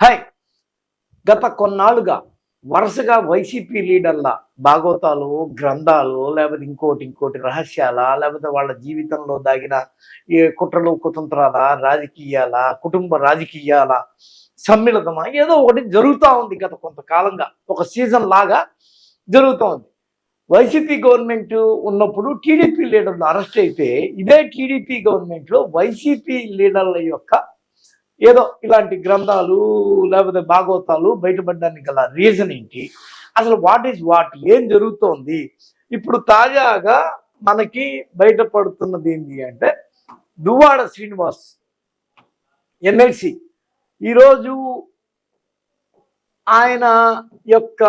Hi గత కొన్నాళ్ళుగా వరుసగా YCP లీడర్ల భాగవతాలు గ్రంథాలు లేకపోతే ఇంకోటి ఇంకోటి రహస్యాల లేకపోతే వాళ్ళ జీవితంలో దాగిన ఏ కుట్రలు కుతంత్రాల రాజకీయాల కుటుంబ రాజకీయాల సమ్మిళితమా? ఏదో ఒకటి జరుగుతూ ఉంది గత కొంతకాలంగా. ఒక సీజన్ లాగా జరుగుతూ ఉంది. వైసీపీ గవర్నమెంట్ ఉన్నప్పుడు టీడీపీ లీడర్లు అరెస్ట్ అయితే ఇదే టీడీపీ గవర్నమెంట్లో వైసీపీ లీడర్ల యొక్క ఏదో ఇలాంటి గ్రంథాలు లేకపోతే భాగవతాలు బయటపడడానికి గల రీజన్ ఏంటి? అసలు వాట్ ఈజ్ వాట్ ఏం జరుగుతోంది? ఇప్పుడు తాజాగా మనకి బయటపడుతున్నది ఏంటి అంటే దువ్వాడ శ్రీనివాస్ ఎన్ఎల్సి ఈరోజు ఆయన యొక్క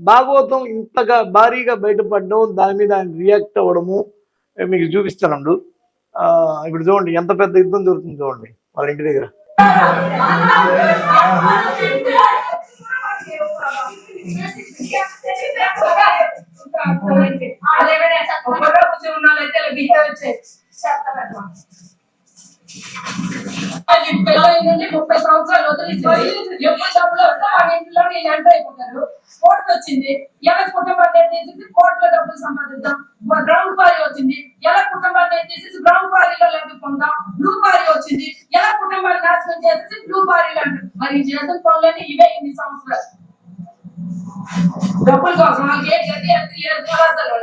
భాగవతం ఇంతగా భారీగా బయటపడడం దాని మీద ఆయన రియాక్ట్ అవ్వడము మీకు చూపిస్తాను ఇప్పుడు చూడండి ఎంత పెద్ద యుద్ధం జరుగుతుంది చూడండి వాళ్ళ ఇంటి దగ్గర. కూర్చున్న వాళ్ళైతే బిహేవ్ చేస్తారు ముప్పై సంవత్సరాలు వదిలిపోయి ఎప్పుడు డబ్బులు వస్తే వాళ్ళ ఇంట్లో నేను ఎంటర్ అయిపోతారు. కోర్టు వచ్చింది. ఎలా కుటుంబాన్ని తీసేసి కోర్టులో డబ్బులు సంపాదిద్దాం. బ్రౌన్ పారీ వచ్చింది. ఎలా కుటుంబాన్ని తీసేసి బ్రౌన్ పారీలో లబ్ధిపొందాం బ్లూ పారీ వచ్చింది. ఎలా కుటుంబాన్ని నాశనం చేసేసి బ్లూ పారీ అంటారు మరి చేసిన పనులన్నీ ఇవే ఇన్ని సంవత్సరాలు. డబ్బుల కోసం వాళ్ళకి ఏ గతి అది లేదు అసలు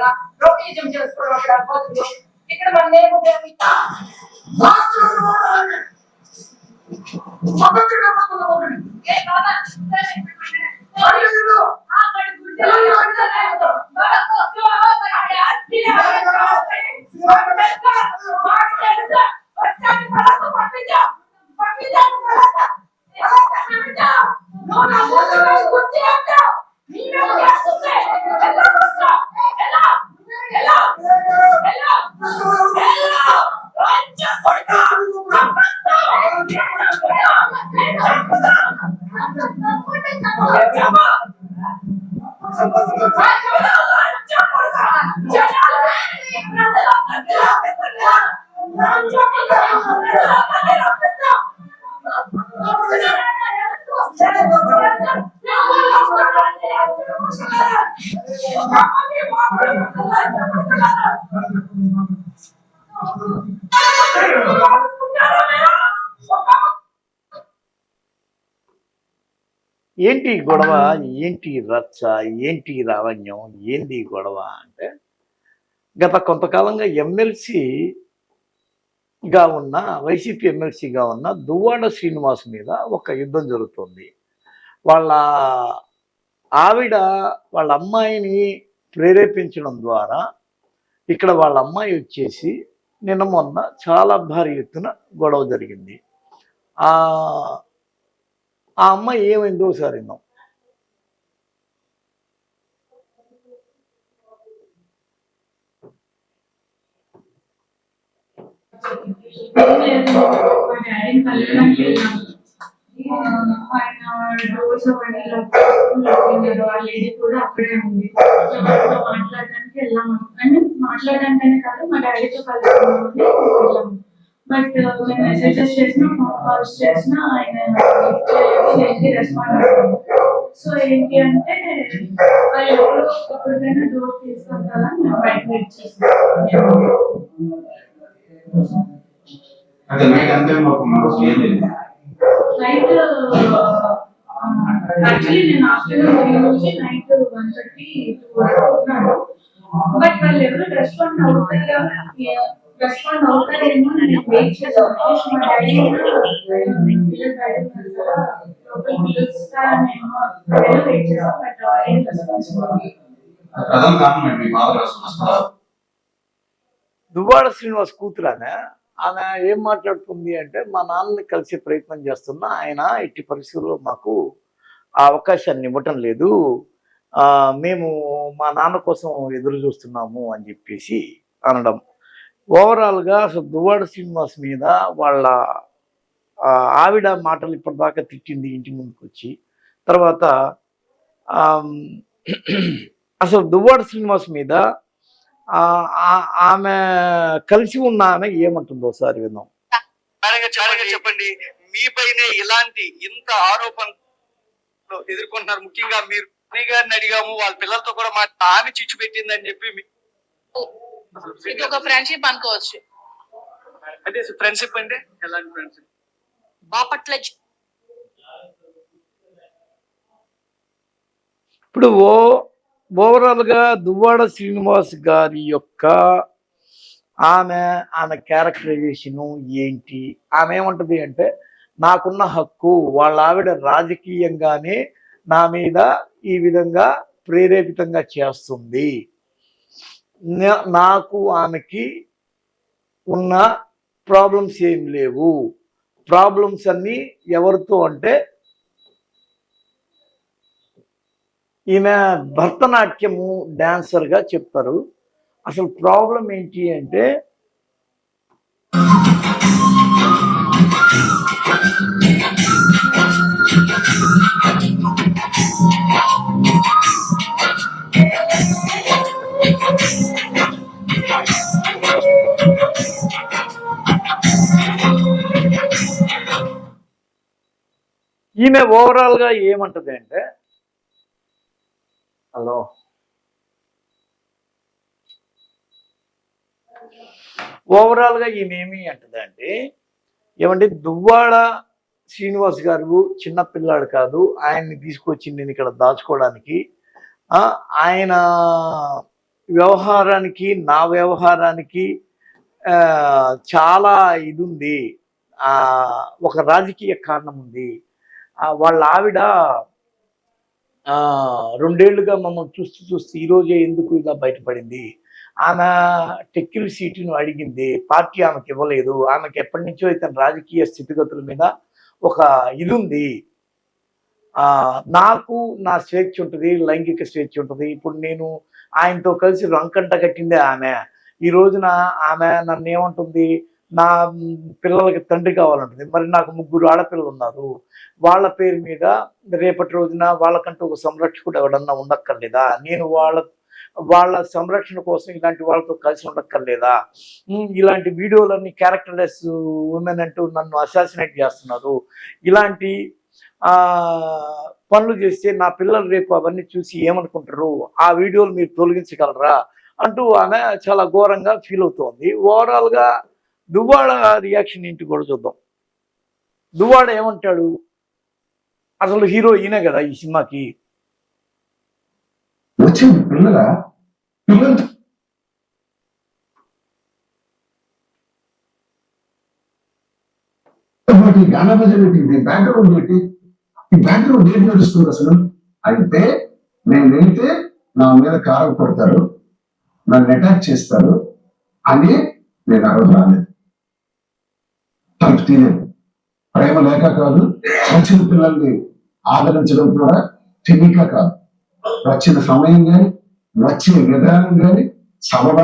రొటీజం చేసుకోవడం అక్కడ బతుకులు ఇక్కడ మన ఏమో ఏ కాదా ఏంటి గొడవ? ఏంటి రచ్చ? ఏంటి రావణ్యం? ఏంది గొడవ అంటే గత కొంతకాలంగా ఎమ్మెల్సీగా ఉన్న వైసీపీ ఎమ్మెల్సీగా ఉన్న దువ్వాడ శ్రీనివాస్ మీద ఒక యుద్ధం జరుగుతుంది. వాళ్ళ ఆవిడ వాళ్ళ అమ్మాయిని ప్రేరేపించడం ద్వారా ఇక్కడ వాళ్ళ అమ్మాయి వచ్చేసి నిన్న మొన్న చాలా భారీ ఎత్తున గొడవ జరిగింది. ఆ అమ్మాయి ఏమైందో ఒకసారి విన్నాం. అవన్నీ లోపల లేడీ కూడా అక్కడే ఉంది. మాట్లాడడానికి వెళ్ళాము. అంటే మాట్లాడడానికనే కాదు మా డాడీతో వెళ్ళాము బట్ మేము మెసేజెస్ చేసినా ఫోన్ కాల్స్ చేసినా ఆయన ఏంటి రెస్పాండ్ సో ఏంటి అంటే వాళ్ళు ఎప్పుడు ఎప్పటికైనా డోర్ తీసుకుంటారని మేము బయట వెయిట్ చేస్తాం అంటే నైట్ అంతే మాకు యాక్చువల్లీ నేను ఆఫ్టర్నూన్ త్రీ నుంచి నైట్ వన్ థర్టీ టూ ఉన్నాను. బట్ వాళ్ళు ఎవరు రెస్పాండ్ అవుతారా రెస్పాండ్ అవుతారేమో నేను వెయిట్ దువ్వాడ శ్రీనివాస్ కూతురానే? ఆమె ఏం మాట్లాడుతుంది అంటే మా నాన్నని కలిసే ప్రయత్నం చేస్తున్నా ఆయన ఎట్టి పరిస్థితుల్లో మాకు ఆ అవకాశాన్ని ఇవ్వటం లేదు. మేము మా నాన్న కోసం ఎదురు చూస్తున్నాము అని చెప్పేసి అనడం. ఓవరాల్గా అసలు దువ్వాడ శ్రీనివాస్ మీద వాళ్ళ ఆవిడ మాటలు ఇప్పటిదాకా తిట్టింది ఇంటి ముందుకు వచ్చి తర్వాత అసలు దువ్వాడ శ్రీనివాస్ మీద ఆ, ఆమె కలిసి ఉన్న ఆమె ఏమంటుందో ఒకసారి విందాం. క్లారిటీగా చెప్పండి. మీపైనే ఇలాంటి ఇంత ఆరోపణ ఎదుర్కొంటున్నారు ముఖ్యంగా మీరు. అన్నయ్య గారిని అడిగాము వాళ్ళ పిల్లలతో కూడా మా ఆమె చిచ్చు పెట్టిందని చెప్పి మీ- అసలు ఇది ఒక ఫ్రెండ్షిప్ అనుకోవచ్చు. అంటే ఫ్రెండ్షిప్ అంటే? ఎలాంటి ఫ్రెండ్షిప్ బాపట్ల ఇప్పుడు ఓ ఓవరాల్గా దువ్వాడ శ్రీనివాస్ గారి యొక్క ఆమె ఆమె క్యారెక్టరైజేషను ఏంటి? ఆమె ఏమంటది అంటే నాకున్న హక్కు వాళ్ళ ఆవిడ రాజకీయంగానే నా మీద ఈ విధంగా ప్రేరేపితంగా చేస్తుంది. నా- నాకు ఆమెకి ఉన్న ప్రాబ్లమ్స్ ఏం లేవు. ప్రాబ్లమ్స్ అన్నీ ఎవరితో అంటే ఈమె భరతనాట్యము డాన్సర్గా చెప్తారు. అసలు ప్రాబ్లం ఏంటి అంటే ఈమె ఓవరాల్గా ఏమంటది అంటే హలో. ఓవరాల్గా ఈమె ఏమి అంటదంటే ఏమంటే దువ్వాడ శ్రీనివాస్ గారు చిన్న పిల్లాడు కాదు ఆయన్ని తీసుకొచ్చి నేను ఇక్కడ దాచుకోవడానికి ఆయన వ్యవహారానికి నా వ్యవహారానికి చాలా ఇది ఉంది. ఆ, ఒక రాజకీయ కారణం ఉంది. వాళ్ళ ఆవిడ రెండేళ్ళుగా మమ్మల్ని చూస్తూ చూస్తూ ఈరోజే ఎందుకు ఇలా బయటపడింది? ఆమె టెక్కిల్ సీటును అడిగింది పార్టీ ఆమెకి ఇవ్వలేదు ఆమెకి ఎప్పటి నుంచో ఇతని రాజకీయ స్థితిగతుల మీద ఒక ఇది ఉంది. నాకు నా స్వేచ్ఛ ఉంటుంది లైంగిక స్వేచ్ఛ ఉంటుంది. ఇప్పుడు నేను ఆయనతో కలిసి రంకంట కట్టిందే ఆమె. ఈ రోజున ఆమె నన్ను ఏమంటుంది నా పిల్లలకి తండ్రి కావాలంటుంది. మరి నాకు ముగ్గురు ఆడపిల్లలు ఉన్నారు. వాళ్ళ పేరు మీద రేపటి రోజున వాళ్ళకంటూ ఒక సంరక్షకుడు ఎవడన్నా ఉండక్కర్లేదా? నేను వాళ్ళ వాళ్ళ సంరక్షణ కోసం ఇలాంటి వాళ్ళతో కలిసి ఉండక్కర్లేదా? ఇలాంటి వీడియోలన్నీ క్యారెక్టర్లెస్ ఉమెన్ అంటూ నన్ను అసాసినేట్ చేస్తున్నారు. ఇలాంటి పనులు చేస్తే నా పిల్లలు రేపు అవన్నీ చూసి ఏమనుకుంటారు? ఆ వీడియోలు మీరు తొలగించగలరా? అంటూ ఆమె చాలా ఘోరంగా ఫీల్ అవుతోంది. ఓవరాల్గా దువ్వాడ రియాక్షన్ ఏంటి కూడా చూద్దాం. దువ్వాడ ఏమంటాడు? అసలు హీరో ఈయనే కదా ఈ సినిమాకి. వచ్చింది పిల్లల పిల్లలు. బట్ ఈ గానా భజన ఏంటి? ఈ బ్యాక్గ్రౌండ్ ఏంటి? ఈ బ్యాక్గ్రౌండ్ ఏంటి నడుస్తుంది అసలు? అయితే నేను వెళ్తే నా మీద కారం కొడతారు నన్ను అటాక్ చేస్తారు అని నేను ఆ రోజు రాలేదు. తలుపు లేదు ప్రేమ లేక కాదు వచ్చిన పిల్లల్ని ఆదరించడం కూడా తెలియక కాదు. వచ్చిన సమయం కానీ వచ్చే విధానం కానీ సభ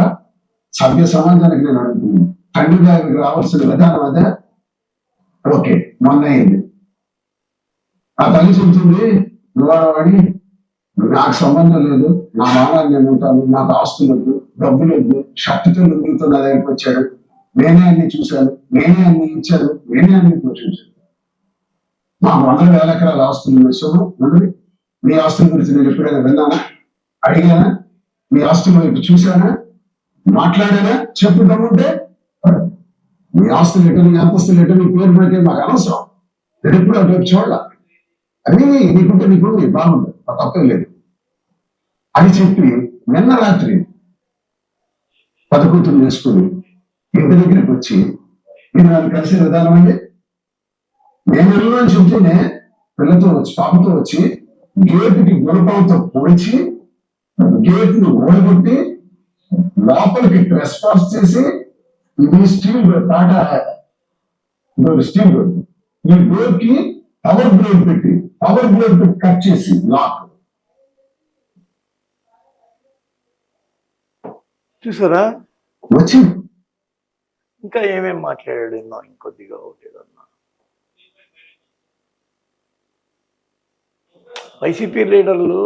సభ్య సమాజానికి నేను అడుగుతున్నాను తండ్రి గారికి రావాల్సిన విధానం అదే. ఓకే మొన్న అయింది ఆ తల్లి చెబుతుంది నువ్వాడవాడి నాకు సంబంధం లేదు నా మానాన్ని నేను ఉంటాను నాకు ఆస్తులు వద్దు డబ్బులు వద్దు షర్టుతో లుంగుతో నా దగ్గరికి వచ్చాడు. నేనే అన్ని చూశాను నేనే అన్ని ఇచ్చాను నేనే అన్ని పోషించాను. మాకు వందల వేల ఎకరాల ఆస్తులు విషయం ఉన్నది మీ ఆస్తుల గురించి నేను ఎప్పుడైనా విన్నానా? అడిగానా? మీ ఆస్తుల వైపు చూశానా? మాట్లాడానా? చెప్పుదామంటే మీ ఆస్తులు ఎటు అంతస్తులు ఎటు పేరు పెడితే మాకు అనవసరం. నేను ఎప్పుడు అటు చూడాల అది నీకుంటే నీకు నీ బాగుంది తప్పేం లేదు. అని చెప్పి నిన్న రాత్రి పదకూతులు వేసుకుని ఇంటి దగ్గరికి వచ్చి నేను నన్ను కలిసే విధానం అండి? నేను ఇళ్ళలో చెబుతూనే పిల్లతో వచ్చి పాపతో వచ్చి గేటుకి గుణపంతో పొడిచి గేట్ను ఓడగొట్టి లోపలికి రెస్పాన్స్ చేసి ఇది స్టీల్ డోర్ స్టీల్ ఈ డోర్కి పవర్ బ్లేడ్ పెట్టి పవర్ బ్లేడ్ పెట్టి కట్ చేసి లాక్ చూసారా? వచ్చి ఇంకా ఏమేమి మాట్లాడాడు ఎన్నో ఇంకొద్దిగా ఒకటి వైసీపీ లీడర్లు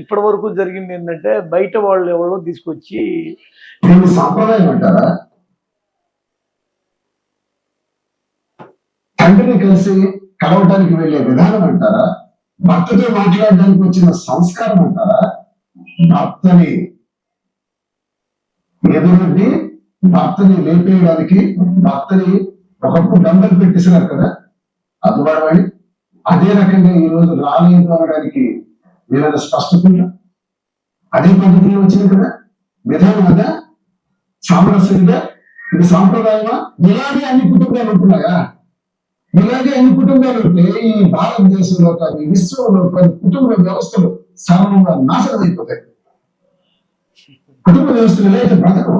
ఇప్పటి వరకు జరిగింది ఏంటంటే బయట వాళ్ళు ఎవరో తీసుకొచ్చి సంప్రదాయం అంటారా? తండ్రిని కలిసి కలవటానికి వెళ్ళే విధానం అంటారా? భర్తతో మాట్లాడడానికి వచ్చిన సంస్కారం అంటారా? భర్తని ఎదురుండి భర్తని లేపేయడానికి భర్తని ఒకప్పుడు దండలు పెట్టేసినారు కదా అది అదే రకంగా ఈ రోజు రాలేదు అనడానికి ఏదైనా స్పష్టత ఉందా? అదే పద్ధతిలో వచ్చింది కదా విధానం అదా సామరస్యంగా ఇది సాంప్రదాయమా ఇలాగే అన్ని కుటుంబాలు ఉంటున్నాయా? ఇలాగే అన్ని కుటుంబాలు ఉంటే ఈ భారతదేశంలో కానీ విశ్వంలో కానీ కుటుంబ వ్యవస్థలు సర్వంగా నాశనం అయిపోతాయి కుటుంబ వ్యవస్థలు లేక బ్రతకం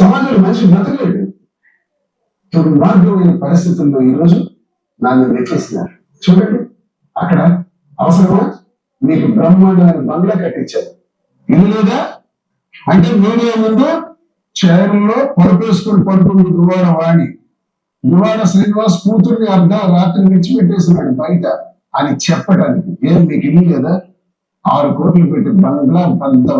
సమాజంలో మనిషి బ్రతకలేడు. దుర్మార్గమైన పరిస్థితుల్లో ఈరోజు నన్ను నెట్టేసినారు చూడండి అక్కడ అవసరమా? మీకు బ్రహ్మాండమైన బంగ్లా కట్టించారు. ఇల్లు లేదా? అంటే మీడియా ముందు చైర్లో పరుపేసుకుని పడుకుని దువాడ వాణి. దువాడ శ్రీనివాస్ కూతుర్ని అర్థం రాత్రి విడిచిపెట్టేసినాడు బయట అని చెప్పడానికి. ఏం మీకు ఇల్లు లేదా? ఆరు కోట్లు పెట్టి బంగ్లా పెద్ద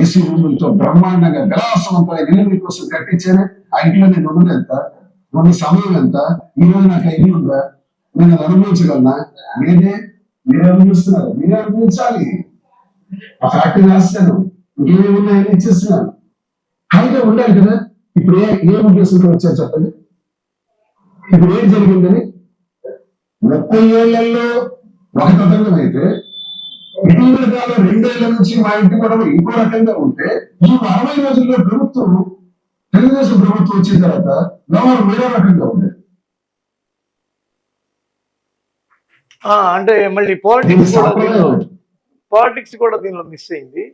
ఏసీ రూములతో బ్రహ్మాండంగా విలాసవంతమైన ఇల్లు మీకోసం కట్టించానే? ఆ ఇంట్లో నేను ఉన్నది ఎంత? ఉన్న సమయం ఎంత? ఈ రోజు నాకు ఆ ఇల్లు ఉందా? నేను అది అనుభవించగలనా? నేనే మీరు అనుభవిస్తున్నారు. మీరే అనుభవించాలి. ఆ ఫ్యాక్టరీ రాస్తాను. ఇంకేమేమి ఉన్నాయని ఇచ్చేస్తున్నాను. హాయిగా ఉండాలి కదా? ఇప్పుడు ఏ ఏ ఉద్దేశంతో వచ్చారు చెప్పండి? ఇప్పుడు ఏం జరిగిందని? ముప్పై ఏళ్ళలో ఒక తతంగం అయితే ఇటీవల కాలం రెండేళ్ళ నుంచి మా ఇంటి గొడవ ఇంకో రకంగా ఉంటే ఈ అరవై రోజుల్లో ప్రభుత్వం తెలుగుదేశం ప్రభుత్వం వచ్చిన తర్వాత వ్యవహారం వేరే రకంగా ఉంది. ఆ, అంటే మళ్ళీ పాలిటిక్స్ పాలిటిక్స్ కూడా దీనిలో మిస్ అయింది.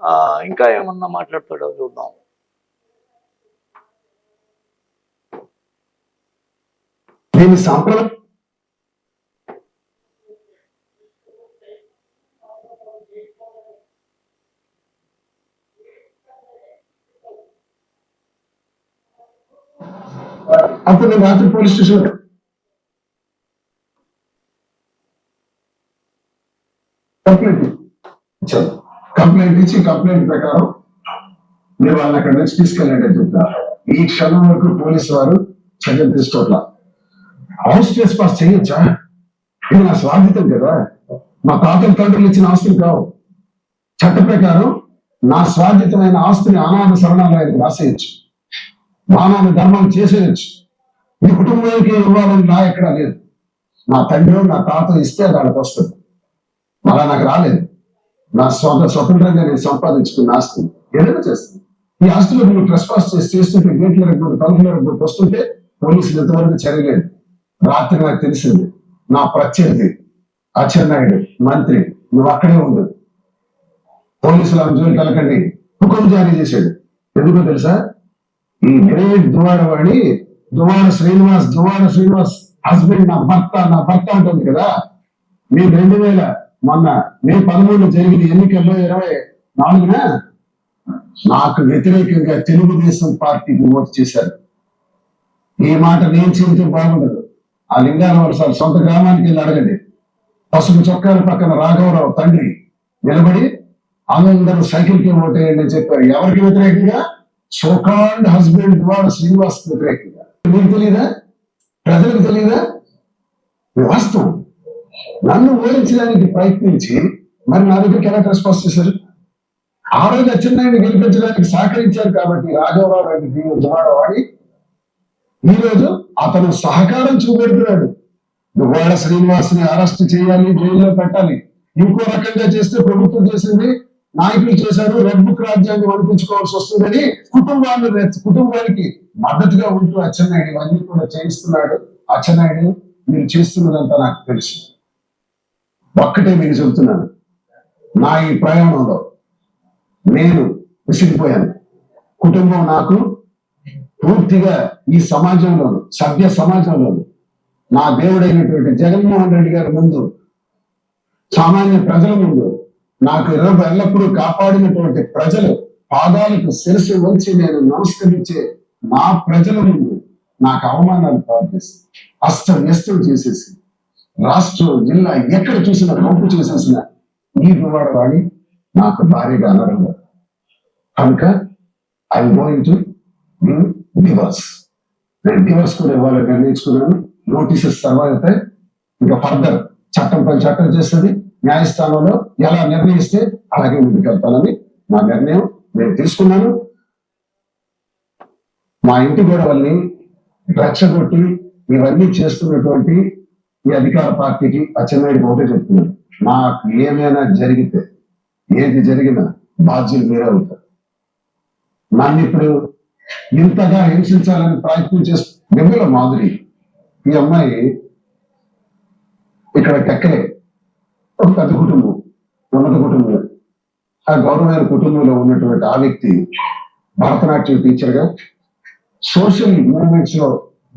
ఆ, ఇంకా ఏమన్నా మాట్లాడతాడో చూద్దాం. దీన్ని సాంప్రదాయం అప్పుడు నేను రాత్రి పోలీస్ స్టేషన్ కంప్లైంట్ ఇచ్చాను. కంప్లైంట్ ఇచ్చి కంప్లైంట్ ప్రకారం మీరు వాళ్ళని అక్కడి నుంచి తీసుకెళ్ళండి అని చెప్తారు ఈ క్షణం వరకు పోలీసు వారు చర్యలు తీసుకోవట్లా. హౌస్ ట్రెస్ పాస్ చేయొచ్చా? ఇది నా స్వాధితం కదా. మా తాతల తండ్రులు ఇచ్చిన ఆస్తులు కావు. చట్ట ప్రకారం నా స్వాధితమైన ఆస్తిని అనాథ శరణాలయానికి రాసేయచ్చు. దానాన్ని ధర్మం చేసేయచ్చు. ఈ కుటుంబానికి ఇవ్వాలని నా ఎక్కడా లేదు. నా తండ్రి నా తాత ఇస్తే దానికి వస్తుంది. అలా నాకు రాలేదు. నా స్వంత స్వతంత్రంగా నేను సంపాదించుకున్న ఆస్తి ఏదైనా చేస్తాను ఈ ఆస్తిలో నువ్వు ట్రెస్ పాస్ చేసి చేస్తుంటే గేట్ల రగ్గుడు తలుపుల రగ్గుడు వస్తుంటే పోలీసులు ఎంతవరకు చర్యలేదు రాత్రి నాకు తెలిసింది నా ప్రత్యర్థి అచ్చెన్నాయుడు మంత్రి నువ్వు అక్కడే ఉండు. పోలీసులు ఆమె జోలికి వెళ్ళకండి. హుకం జారీ చేశాడు. ఎందుకో తెలుసా? ఈ గ్రేట్ దువాడవాడి దువార శ్రీనివాస్ దువార శ్రీనివాస్ హస్బెండ్ నా భర్త నా భర్త ఉంటుంది కదా. నేను రెండు వేల మొన్న మే పదమూడులో జరిగిన ఎన్నికల్లో ఇరవై నాలుగున నాకు వ్యతిరేకంగా తెలుగుదేశం పార్టీకి ఓటు చేశారు. ఈ మాట నేను చెబితే బాగుండదు. ఆ లింగాల వలస సొంత గ్రామానికి వెళ్ళి అడగండి. పసుపు చొక్కాల పక్కన రాఘవరావు తండ్రి నిలబడి అందరూ సైకిల్కి ఓటేయండి అని చెప్పారు. ఎవరికి వ్యతిరేకంగా? సోకాండ్ హస్బెండ్ ద్వారా శ్రీనివాస్ వ్యతిరేకంగా మీకు తెలియదా ప్రజలకు తెలియదా వాస్తవం. నన్ను ఓడించడానికి ప్రయత్నించి మరి నా దగ్గరికి ఎలా రెస్పాన్స్ చేశారు? ఆ రోజు అచ్చెన్నాయుడిని గెలిపించడానికి సహకరించారు కాబట్టి రాఘవరావు రెడ్డి దువాడవాడి ఈ రోజు అతను సహకారం చూపెడుతున్నాడు. దువ్వాడ శ్రీనివాస్ని అరెస్ట్ చేయాలి జైల్లో పెట్టాలి. ఇంకో రకంగా చేస్తే ప్రభుత్వం చేసింది. నాయకులు చేశారు రెడ్ బుక్ రాజ్యాంగం అనిపించుకోవాల్సి వస్తుందని కుటుంబాన్ని కుటుంబానికి మద్దతుగా ఉంటూ అచ్చెన్నాయుడు ఇవన్నీ కూడా చేయిస్తున్నాడు. అచ్చెన్నాయుడు మీరు చేస్తున్నదంతా నాకు తెలుసు. ఒక్కటే మీకు చెబుతున్నాను. నా ఈ ప్రయాణంలో నేను విసిగిపోయాను కుటుంబం నాకు పూర్తిగా ఈ సమాజంలోను సభ్య సమాజంలోను నా దేవుడైనటువంటి జగన్మోహన్ రెడ్డి గారి ముందు సామాన్య ప్రజల ముందు నాకు ఇరవై ఎల్లప్పుడూ కాపాడినటువంటి ప్రజలు పాదాలకు శిరసు వంచి నేను నమస్కరించే నా ప్రజల ముందు నాకు అవమానాలు పాల్చేసి అస్త చేసేసి రాష్ట్రం జిల్లా ఎక్కడ చూసినా కంపు చేసేసిన ఈ వాడి నాకు భారీగా అనరంగా కనుక ఐ గోయింగ్ టు డివర్స్ నేను డివర్స్ కూడా ఇవ్వాలని నిర్ణయించుకున్నాను నోటీసెస్ తర్వాత ఇంకా ఫర్దర్ చట్టం పని చట్టం చేస్తుంది. న్యాయస్థానంలో ఎలా నిర్ణయిస్తే అలాగే ముందుకెళ్తానని నా మా నిర్ణయం నేను తీసుకున్నాను. మా ఇంటి గొడవల్ని రెచ్చగొట్టి ఇవన్నీ చేస్తున్నటువంటి ఈ అధికార పార్టీకి అచ్చెన్నాయుడు ఒకటే చెప్తున్నాను నాకు ఏమైనా జరిగితే ఏది జరిగినా బాధ్యులు మీరే అవుతారు. నన్ను ఇప్పుడు ఇంతగా హింసించాలని ప్రయత్నం చేస్తూ వెన్నెల మాధురి ఈ అమ్మాయి ఇక్కడ టెక్కలే. ఒక పెద్ద కుటుంబం ఉన్నత కుటుంబం. ఆ గౌరవమైన కుటుంబంలో ఉన్నటువంటి ఆ వ్యక్తి భరతనాట్యం టీచర్గా సోషల్ మూవ్మెంట్స్లో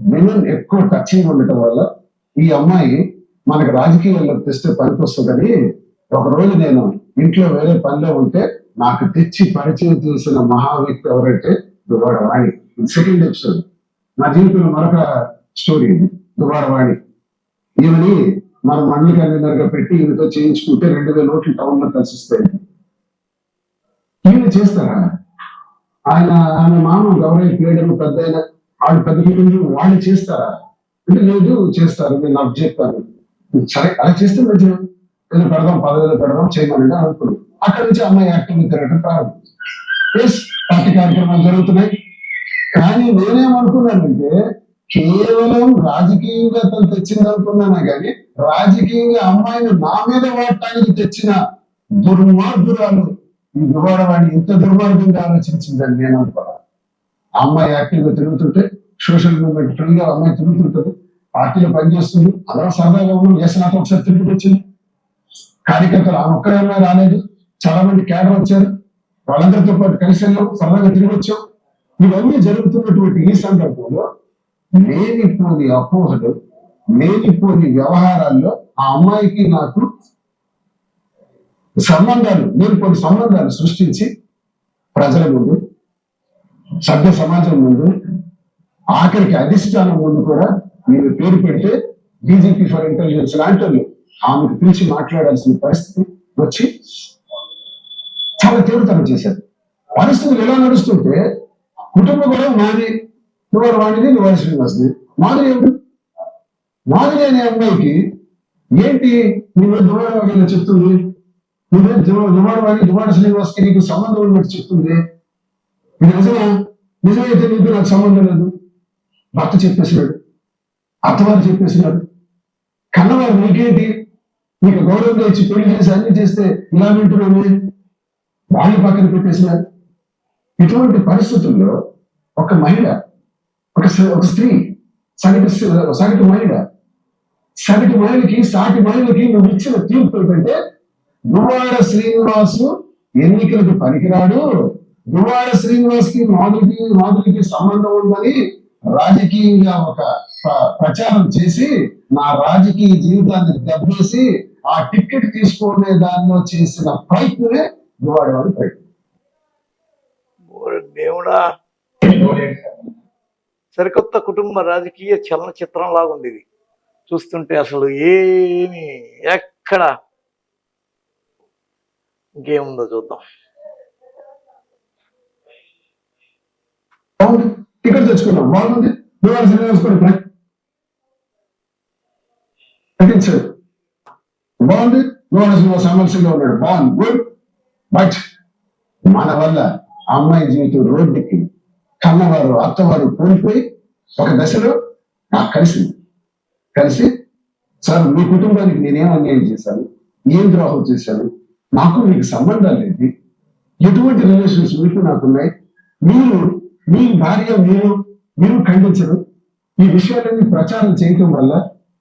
విమెన్ ఎక్కువ టచింగ్ ఉండటం వల్ల ఈ అమ్మాయి మనకు రాజకీయాల్లో తెస్తే పనికి వస్తుందని ఒక రోజు నేను ఇంట్లో వేరే పనిలో ఉంటే నాకు తెచ్చి పరిచయం చేసిన మహా వ్యక్తి ఎవరంటే దుబారవాణి సెకండ్ ఎపిసోడ్ నా జీవితంలో మరొక స్టోరీ ఇది ఈమెని మన మనీ కన్వీనర్గా పెట్టి ఈయనతో చేయించుకుంటే రెండు వేల నోట్లు టౌన్లో కలిసిస్తాయి ఈయన చేస్తారా? ఆయన ఆయన మామ గౌరవ ప్లేడర్ పెద్ద ఆయన వాళ్ళు పెద్ద వాళ్ళు చేస్తారా? అంటే లేదు చేస్తారు నేను నాకు చెప్పాను సరే అలా చేస్తే మంచిగా ఏదో పెడదాం పదవిలో పెడదాం చేయమని అనుకున్నాను అక్కడి నుంచి అమ్మాయి యాక్టివ్ తిరగడం ప్రారంభించింది ఎస్ పార్టీ కార్యక్రమాలు జరుగుతున్నాయి. కానీ నేనేమనుకున్నానంటే కేవలం రాజకీయంగా తను తెచ్చింది అనుకున్నానా కానీ రాజకీయంగా అమ్మాయిని నా మీద వాడటానికి తెచ్చిన దుర్మార్గురాలు ఈ దుర్వాడవాడిని ఇంత దుర్మార్గంగా ఆలోచించిందని నేను అనుకున్నా అమ్మాయి యాక్టివ్గా తిరుగుతుంటే సోషల్ మూవ్మెంట్ ఫ్రీగా అమ్మాయి తిరుగుతుంటుంది పార్టీలో పనిచేస్తుంది అందరూ సరదాగా ఉన్నాం చేసినాక ఒకసారి తిరిగి వచ్చింది కార్యకర్తలు ఆమె ఒక్కడే అమ్మాయి రాలేదు చాలా మంది కేడర్ వచ్చారు వాళ్ళందరితో పాటు కలిసి వెళ్ళాం సరదాగా తిరిగి వచ్చాం. ఇవన్నీ జరుగుతున్నటువంటి ఈ సందర్భంలో లేనిపోని అపోహలు లేనిపోని వ్యవహారాల్లో ఆ అమ్మాయికి నాకు సంబంధాలు నేను కొన్ని సంబంధాలు సృష్టించి ప్రజల ముందు సభ్య సమాజం ముందు ఆఖరికి అధిష్టానం ముందు కూడా మీరు పేరు పెడితే డీజీపీ ఫర్ ఇంటెలిజెన్స్ లాంటి వాళ్ళు ఆమెకు పిలిచి మాట్లాడాల్సిన పరిస్థితి వచ్చి చాలా తీవ్రతరం చేశారు. పరిస్థితులు ఎలా నడుస్తుంటే కుటుంబ గొడవ మాది నువ్వు వాడిని నువ్వు వస్తుంది మాది మాధురి అనే అమ్మాయికి ఏంటి నువ్వు దువాడవాడిలో చెప్తుంది? నువ్వే దువాడవాడి దువాడ శ్రీనివాస్కి నీకు సంబంధం ఉన్నట్టు చెప్తుంది? ఇది నిజమా? నిజమైతే నీకు నాకు సంబంధం లేదు. భర్త చెప్పేసినాడు. అత్తవారు చెప్పేసినాడు కన్నవారు నీకేంటి? నీకు గౌరవం తెచ్చి పెళ్ళి చేసి అన్ని చేస్తే ఇలా వింటున్నాను వాళ్ళు పక్కన పెట్టేసినారు. ఇటువంటి పరిస్థితుల్లో ఒక మహిళ ఒక ఒక స్త్రీ సగటు సగటు మహిళ. సగటు మహిళకి సాటి మహిళకి నువ్వు ఇచ్చిన తీర్పు ఏంటంటే దువ్వాడ శ్రీనివాసు ఎన్నికలకు పనికిరాడు. దువ్వాడ శ్రీనివాస్కి మాధురికి మాధురికి సంబంధం ఉందని రాజకీయంగా ఒక ప్ర- ప్రచారం చేసి నా రాజకీయ జీవితాన్ని దెబ్బేసి ఆ టికెట్ తీసుకునే దానిలో చేసిన ప్రయత్నమే దువ్వాడ వాడి ప్రయత్నం. దేవుడా. సరికొత్త కుటుంబ రాజకీయ చలన చిత్రంలాగా ఉంది ఇది. చూస్తుంటే అసలు ఏమి ఎక్కడ ఇంకేముందో చూద్దాం. టికెట్ తెచ్చుకున్నాం. బాగుంది. దువ్వాడ శ్రీనివాస్ ప్రకటించాడు బాగుంది. దువ్వాడ శ్రీనివాస్ ఎమ్మెల్సీగా ఉన్నాడు. బాగుంది. గుడ్. బట్ మన వల్ల అమ్మాయి జీవితం రోడ్డెక్కింది కన్నవారు అత్తవారు కోల్పోయి ఒక దశలో నాకు కలిసింది. కలిసి సార్ మీ కుటుంబానికి నేనేం అన్యాయం చేశాను? ఏం ద్రోహం చేశాను? నాకు మీకు సంబంధాలు ఏంటి ఎటువంటి రిలేషన్స్ మీకు నాకున్నాయి మీరు మీ భార్య మీరు మీరు ఖండించరు. ఈ విషయాలన్నీ ప్రచారం చేయటం వల్ల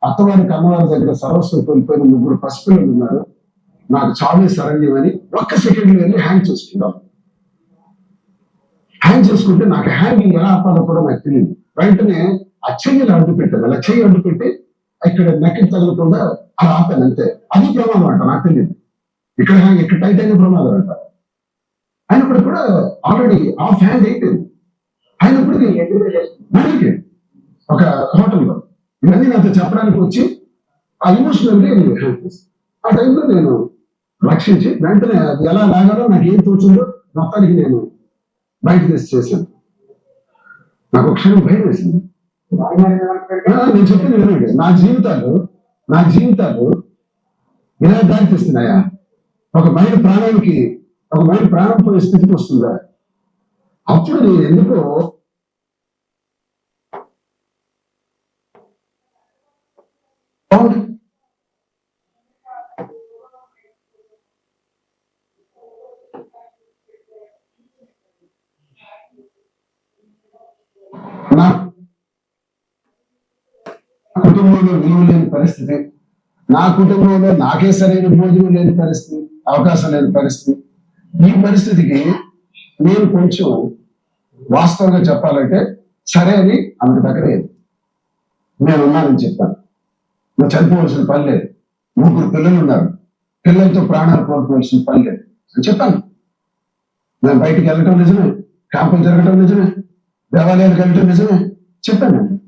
అత్తవారికి అమ్మవారి దగ్గర సర్వస్వం కోల్పోయిన ముగ్గురు పసిపిల్లలు ఉన్నారు. నాకు చావే శరణ్యం అని ఒక్క సెకండ్ వెళ్ళి హ్యాంగ్ చేసుకుందాం. హ్యాంగ్ చేసుకుంటే నాకు హ్యాంగింగ్ ఎలా ఆపాలో కూడా నాకు తెలియదు వెంటనే ఆ చెయ్యిని అడ్డు పెట్టాను. అలా చెయ్యి అడ్డు పెట్టి ఇక్కడ నెక్కి తగలకుండా అలా ఆపాను అంతే. అది ప్రమాదం అంట నాకు తెలియదు ఇక్కడ హ్యాంగ్ ఇక్కడ టైట్ అయిన ప్రమాదం అంట. అయినప్పుడు కూడా ఆల్రెడీ ఆఫ్ హ్యాండ్ అయిపోయింది. అయినప్పటికీ మనకి ఒక హోటల్లో. ఇవన్నీ నాతో చెప్పడానికి వచ్చి ఆ ఇమోషనల్ ఆ టైంలో నేను రక్షించి వెంటనే అది ఎలా లాగాలో నాకు ఏం తోచిందో మొత్తానికి నేను బయట చేశాను. నాకు ఒక క్షణం భయం వేసింది. నేను చెప్పింది వినండి. నా జీవితాలు నా జీవితాలు ఇలా దారితీస్తున్నాయా? ఒక మైండ్ ప్రాణానికి ఒక మైండ్ ప్రాణం పోయే స్థితికి వస్తుందా? అప్పుడు నేను ఎందుకో పరిస్థితి. నా కుటుంబంలో నాకే సరైన భోజనం లేని పరిస్థితి అవకాశం లేని పరిస్థితి. ఈ పరిస్థితికి నేను కొంచెం వాస్తవంగా చెప్పాలంటే సరే అని ఆమెకు దగ్గరేది నేను ఉన్నానని చెప్పాను. నువ్వు చనిపోవలసిన పని లేదు. ముగ్గురు పిల్లలు ఉన్నారు. పిల్లలతో ప్రాణాలు కోల్పోవలసిన పని లేదు అని చెప్పాను. నేను బయటికి వెళ్ళటం నిజమే. క్యాంపులు జరగటం నిజమే. దేవాలయాలకు వెళ్ళటం నిజమే. చెప్పాను.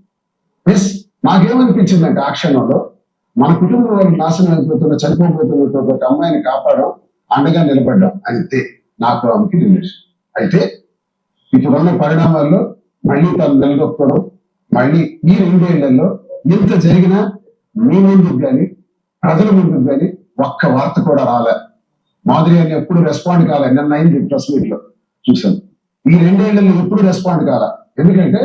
ఎస్ నాకేమనిపించిందంటే ఆ క్షణంలో మన కుటుంబం వాళ్ళు నాశనం అయిపోతున్న చనిపోబోతున్న ఒక అమ్మాయిని కాపాడడం అండగా నిలబడ్డాం అంతే నాకు ఆమెకి రిలేషన్. అయితే ఇప్పుడున్న పరిణామాల్లో మళ్ళీ తను నిలదొక్కడం మళ్ళీ ఈ రెండేళ్ళలో ఎంత జరిగినా మీ ముందుకు కానీ ప్రజల ముందుకు కానీ ఒక్క వార్త కూడా రాలే. మాధురి అని ఎప్పుడు రెస్పాండ్ కాలే. నిన్న అయింది ప్రెస్ మీట్లో. చూసాను ఈ రెండేళ్ళలో ఎప్పుడు రెస్పాండ్ కాలే. ఎందుకంటే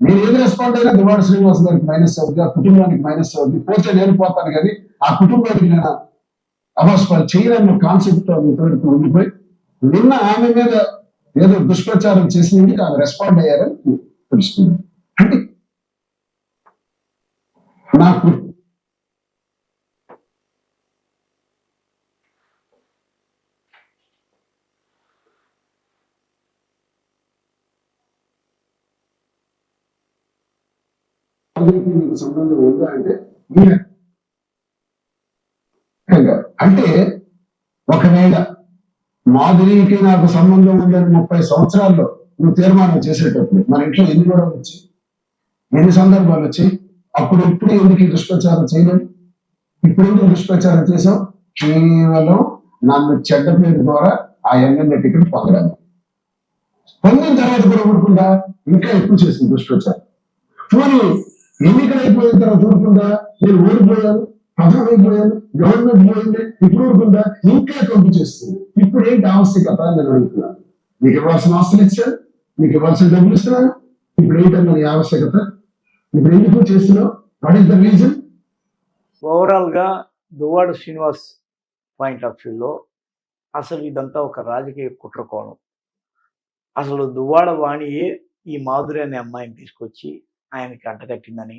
మీరు ఏది రెస్పాండ్ అయినా దువాడ శ్రీనివాస్ గారికి మైనస్ అవుద్ది ఆ కుటుంబానికి మైనస్ అవుద్ది. పోతే నేను పోతాను కానీ ఆ కుటుంబానికి నేను అవాస్పాలు చేయలేని కాన్సెప్ట్ ఇంతవరకు ఉండిపోయి నిన్న ఆమె మీద ఏదో దుష్ప్రచారం చేసినందుకు ఆమె రెస్పాండ్ అయ్యారని తెలుసుకుంది అంటే నాకు అందరికీ నీకు సంబంధం ఉందా అంటే అంటే ఒకవేళ మాధురికి నాకు సంబంధం ఉందని ముప్పై సంవత్సరాల్లో నువ్వు తీర్మానం చేసేటప్పుడు మన ఇంట్లో ఎన్ని గొడవలు వచ్చి ఎన్ని సందర్భాలు వచ్చి అప్పుడు ఎప్పుడు ఎందుకు ఈ దుష్ప్రచారం చేయలేదు ఇప్పుడు ఎందుకు దుష్ప్రచారం చేసావు కేవలం నన్ను చెడ్డ పేరు ద్వారా ఆ ఎమ్మెల్యే టికెట్ పొందడానికి పొందిన తర్వాత కూడా ఇంకా ఎక్కువ చేసింది దుష్ప్రచారం. పోనీ ఎన్నికలు అయిపోయిన తర్వాత ఊరుకుందా? నేను ఓడిపోయాను పదవి గవర్నమెంట్ పోయింది ఇప్పుడు ఊరుకుందా? ఇంకా కంపు చేస్తుంది. ఇప్పుడు ఏంటి ఆవశ్యకత నేను అడుగుతున్నాను మీకు ఇవ్వాల్సిన ఆస్తులు ఇచ్చాను మీకు ఇవ్వాల్సిన డబ్బులు ఇస్తున్నాను ఇప్పుడు ఏంటన్నా నీ ఆవశ్యకత? ఇప్పుడు ఎందుకు చేస్తున్నావు? వాట్ ఈస్ ద రీజన్ ఓవరాల్గా దువ్వాడ శ్రీనివాస్ పాయింట్ ఆఫ్ వ్యూలో అసలు ఇదంతా ఒక రాజకీయ కుట్రకోణం. అసలు దువ్వాడ వాణియే ఈ మాధురి అనే అమ్మాయిని తీసుకొచ్చి ఆయనకి అంటగట్టిందని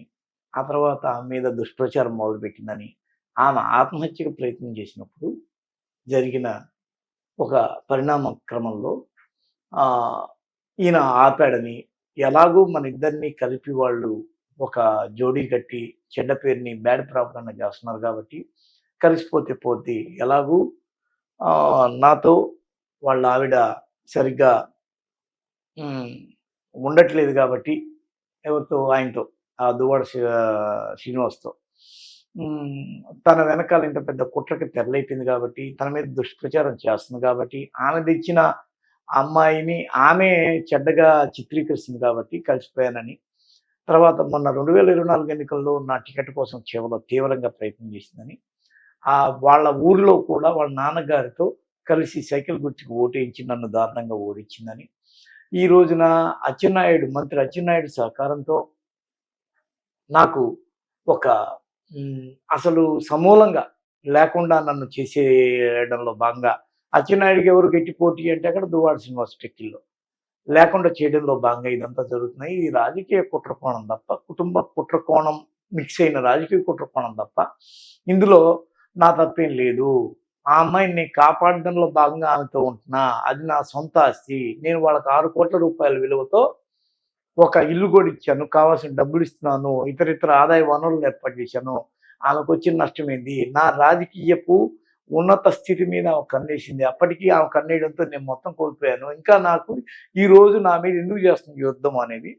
ఆ తర్వాత ఆమె మీద దుష్ప్రచారం మొదలుపెట్టిందని ఆమె ఆత్మహత్యకు ప్రయత్నం చేసినప్పుడు జరిగిన ఒక పరిణామ క్రమంలో ఈయన ఆపాడని ఎలాగూ మన ఇద్దరినీ కలిపి వాళ్ళు ఒక జోడీ కట్టి చెడ్డ పేరుని బ్యాడ్ ప్రాపర్గా చేస్తున్నారు కాబట్టి కలిసిపోతే పోతే ఎలాగూ నాతో వాళ్ళ ఆవిడ సరిగ్గా ఉండట్లేదు కాబట్టి ఎవరితో? ఆయనతో ఆ దువ్వాడ శ్రీ- శ్రీనివాస్తో. తన వెనకాల ఇంత పెద్ద కుట్రకి తెరలైపోయింది కాబట్టి తన మీద దుష్ప్రచారం చేస్తుంది కాబట్టి ఆమె తెచ్చిన అమ్మాయిని ఆమె చెడ్డగా చిత్రీకరిస్తుంది కాబట్టి కలిసిపోయానని. తర్వాత మొన్న రెండు వేల ఇరవై నాలుగు ఎన్నికల్లో నా టికెట్ కోసం చివరిలో తీవ్రంగా ప్రయత్నం చేసిందని. ఆ వాళ్ళ ఊర్లో కూడా వాళ్ళ నాన్నగారితో కలిసి సైకిల్ గుర్తుకు ఓటేయించి నన్ను దారుణంగా ఓడించిందని. ఈ రోజున అచ్చెన్నాయుడు మంత్రి అచ్చెన్నాయుడు సహకారంతో నాకు ఒక అసలు సమూలంగా లేకుండా నన్ను చేసేయడంలో భాగంగా అచ్చెన్నాయుడికి ఎవరు గట్టి పోటీ అంటే అక్కడ దువాడ శ్రీనివాస టెక్కిల్లో లేకుండా చేయడంలో భాగంగా ఇదంతా జరుగుతున్నాయి. ఇది రాజకీయ కుట్రకోణం తప్ప కుటుంబ కుట్రకోణం మిక్స్ అయిన రాజకీయ కుట్రకోణం తప్ప ఇందులో నా తప్పేం లేదు. ఆ అమ్మాయిని నేను కాపాడడంలో భాగంగా ఆమెతో ఉంటున్నా. అది నా సొంత ఆస్తి. నేను వాళ్ళకి ఆరు కోట్ల రూపాయల విలువతో ఒక ఇల్లు కూడా ఇచ్చాను. కావాల్సిన డబ్బులు ఇస్తున్నాను. ఇతర ఇతర ఆదాయ వనరులను ఏర్పాటు చేశాను. ఆమెకు వచ్చిన నష్టం ఏంది నా రాజకీయపు ఉన్నత స్థితి మీద ఆమె కన్నేసింది. అప్పటికీ ఆమె కన్నేయడంతో నేను మొత్తం కోల్పోయాను. ఇంకా నాకు ఈ రోజు నా మీద ఎందుకు చేస్తుంది యుద్ధం అనేది?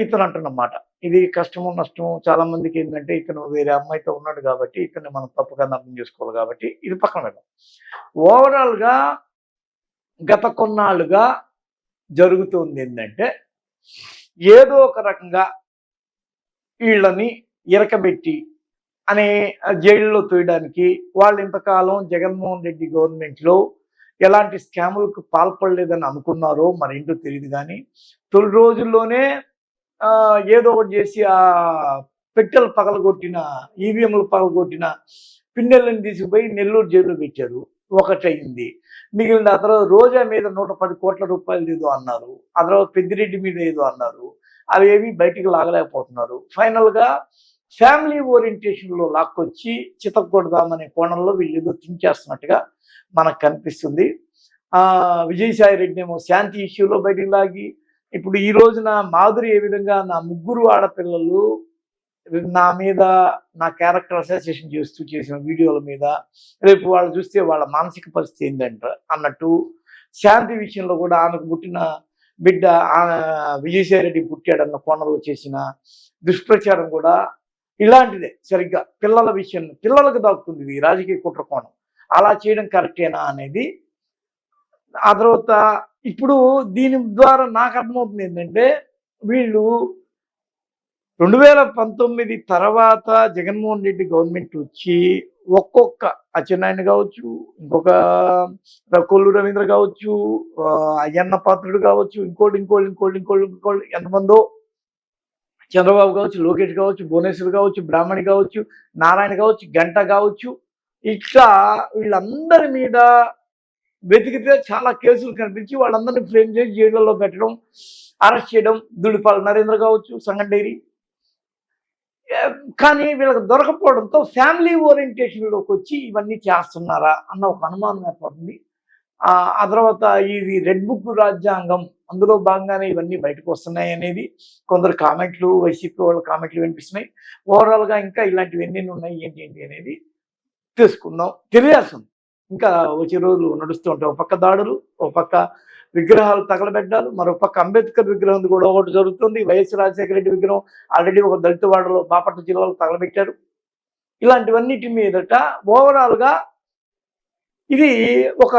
ఇతను అంటున్నమాట ఇది కష్టము నష్టము చాలా మందికి ఏంటంటే ఇతను వేరే అమ్మాయితో ఉన్నాడు కాబట్టి ఇతన్ని మనం తప్పుగా అర్థం చేసుకోవాలి కాబట్టి ఇది పక్కన పెడదాం. ఓవరాల్గా గత కొన్నాళ్ళుగా జరుగుతుంది ఏంటంటే ఏదో ఒక రకంగా వీళ్ళని ఇరకబెట్టి అనే జైల్లో తోయడానికి వాళ్ళు ఇంతకాలం జగన్మోహన్ రెడ్డి గవర్నమెంట్లో ఎలాంటి స్కాములకు పాల్పడలేదని అనుకున్నారో మరేంటో తెలియదు కానీ తొలి రోజుల్లోనే ఏదో ఒకటి చేసి ఆ పెట్టెలు పగలగొట్టిన ఈవీఎంలు పగలగొట్టిన పిన్నెలను తీసుకుపోయి నెల్లూరు జైల్లో పెట్టారు. ఒకటయింది. మిగిలిన ఆ తర్వాత రోజా మీద నూట పది కోట్ల రూపాయలు ఏదో అన్నారు. ఆ తర్వాత పెద్దిరెడ్డి మీద ఏదో అన్నారు. అవి ఏవి బయటికి లాగలేకపోతున్నారు. ఫైనల్గా ఫ్యామిలీ ఓరియంటేషన్లో లాక్కొచ్చి చితకొడదామనే కోణంలో వీళ్ళు ఏదో థింక్ చేస్తున్నట్టుగా మనకు కనిపిస్తుంది. విజయసాయి రెడ్డి ఏమో శాంతి ఇష్యూలో బయటికి లాగి ఇప్పుడు ఈ రోజున మాధురి ఏ విధంగా నా ముగ్గురు ఆడపిల్లలు నా మీద నా క్యారెక్టర్ అసోసియేషన్ చేస్తూ చేసిన వీడియోల మీద రేపు వాళ్ళు చూస్తే వాళ్ళ మానసిక పరిస్థితి ఏంటంట అన్నట్టు శాంతి విషయంలో కూడా ఆమెకు పుట్టిన బిడ్డ ఆమె విజయసాయి రెడ్డి పుట్టాడన్న కోణంలో చేసిన దుష్ప్రచారం కూడా ఇలాంటిదే సరిగ్గా పిల్లల విషయం పిల్లలకు దాక్కుతుంది ఇది రాజకీయ కుట్ర కోణం అలా చేయడం కరెక్టేనా అనేది ఆ తర్వాత ఇప్పుడు దీని ద్వారా నాకు అర్థమవుతుంది ఏంటంటే వీళ్ళు రెండు వేల పంతొమ్మిది తర్వాత జగన్మోహన్ రెడ్డి గవర్నమెంట్ వచ్చి ఒక్కొక్క అచ్చెన్నాయుడు కావచ్చు ఇంకొక కొల్లు రవీంద్ర కావచ్చు అయ్యన్న పాత్రుడు కావచ్చు ఇంకోటి ఇంకోటి ఇంకోటి ఇంకోటి ఇంకోటి ఎంతమందో చంద్రబాబు కావచ్చు లోకేష్ కావచ్చు భువనేశ్వర్ కావచ్చు బ్రాహ్మణి కావచ్చు నారాయణ కావచ్చు గంట కావచ్చు ఇట్లా వీళ్ళందరి మీద వెతికితే చాలా కేసులు కనిపించి వాళ్ళందరినీ ఫ్రేమ్ చేసి జైళ్ళలో పెట్టడం అరెస్ట్ చేయడం దుడిపాల నరేంద్ర కావచ్చు సంగండేరి ఏ, కానీ వీళ్ళకి దొరకపోవడంతో ఫ్యామిలీ ఓరియంటేషన్లోకి వచ్చి ఇవన్నీ చేస్తున్నారా అన్న ఒక అనుమానం ఏర్పడుతుంది. ఆ ఆ తర్వాత ఇది రెడ్ బుక్ రాజ్యాంగం అందులో భాగంగానే ఇవన్నీ బయటకు వస్తున్నాయి అనేది కొందరు కామెంట్లు వైసీపీ వాళ్ళ కామెంట్లు వినిపిస్తున్నాయి. ఓవరాల్గా ఇంకా ఇలాంటివి ఎన్ని ఉన్నాయి ఏంటి ఏంటి అనేది తెలుసుకుందాం. తెలియాల్సింది. ఇంకా వచ్చే రోజులు నడుస్తూ ఉంటాయి. ఒక పక్క దాడులు ఒక పక్క విగ్రహాలు తగలబెట్టాలు మరో పక్క అంబేద్కర్ విగ్రహం కూడా ఒకటి జరుగుతుంది. వైఎస్ రాజశేఖర రెడ్డి విగ్రహం ఆల్రెడీ ఒక దళిత వాడలో బాపట్ల జిల్లాలో తగలబెట్టారు. ఇలాంటివన్నిటి మీదట ఓవరాల్గా ఇది ఒక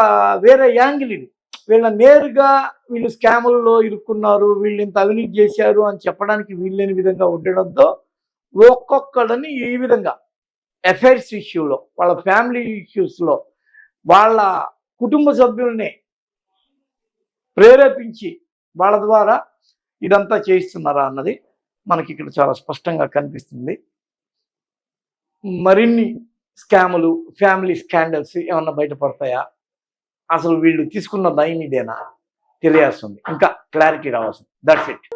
వేరే యాంగిల్ ఇది. వీళ్ళ నేరుగా వీళ్ళు స్కాముల్లో ఇరుక్కున్నారు వీళ్ళు ఇంత అవినీతి చేశారు అని చెప్పడానికి వీళ్ళని విధంగా ఉండడంతో ఒక్కొక్కడని ఈ విధంగా ఎఫైర్స్ ఇష్యూలో వాళ్ళ ఫ్యామిలీ ఇష్యూస్లో వాళ్ళ కుటుంబ సభ్యుల్ని ప్రేరేపించి వాళ్ళ ద్వారా ఇదంతా చేయిస్తున్నారా అన్నది మనకి ఇక్కడ చాలా స్పష్టంగా కనిపిస్తుంది. మరిన్ని స్కాములు ఫ్యామిలీ స్కాండల్స్ ఏమన్నా బయటపడతాయా? అసలు వీళ్ళు తీసుకున్న భయం ఇదేనా? తెలియాల్సింది ఇంకా క్లారిటీ రావాల్సింది దట్స్ ఇట్